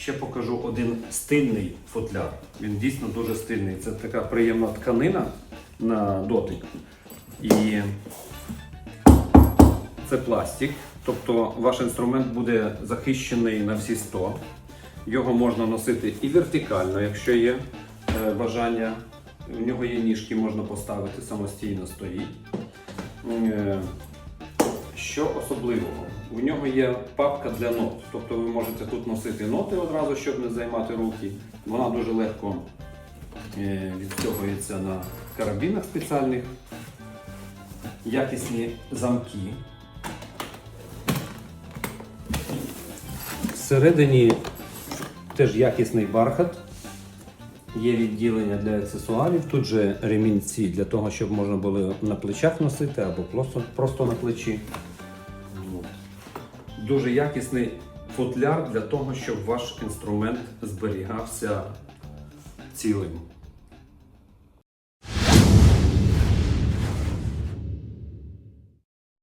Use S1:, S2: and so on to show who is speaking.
S1: ще покажу один стильний футляр. Він дійсно дуже стильний. Це така приємна тканина на дотик. І це пластик. Тобто ваш інструмент буде захищений на всі 100. Його можна носити і вертикально, якщо є е, бажання. У нього є ніжки, можна поставити самостійно стоїть. Що особливого? У нього є папка для нот. Тобто ви можете тут носити ноти одразу, щоб не займати руки. Вона дуже легко е, відстягується на карабінах спеціальних. Якісні замки. Всередині теж якісний бархат. Є відділення для аксесуарів. Тут же ремінці для того, щоб можна було на плечах носити або просто на плечі. Дуже якісний футляр для того, щоб ваш інструмент зберігався цілим.